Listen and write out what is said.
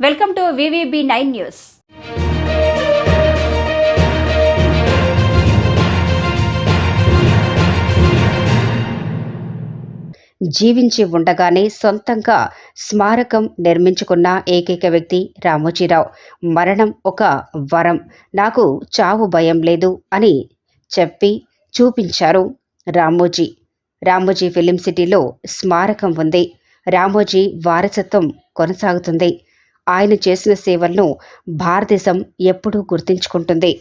Welcome to VVB nine news. జీవించి ఉండగానే సొంతంగా స్మారకం నిర్మించుకున్న ఏకైక వ్యక్తి రామోజీరావు. మరణం ఒక వరం. నాకు చావు భయం లేదు అని చెప్పి చూపించారు రామోజీ. రామోజీ ఫిలిం సిటీలో స్మారకం ఉంది. రామోజీ వారసత్వం కొనసాగుతుంది. ఆయన చేసిన సేవలను భారతదేశం ఎప్పుడూ గుర్తుంచుకుంటుంది.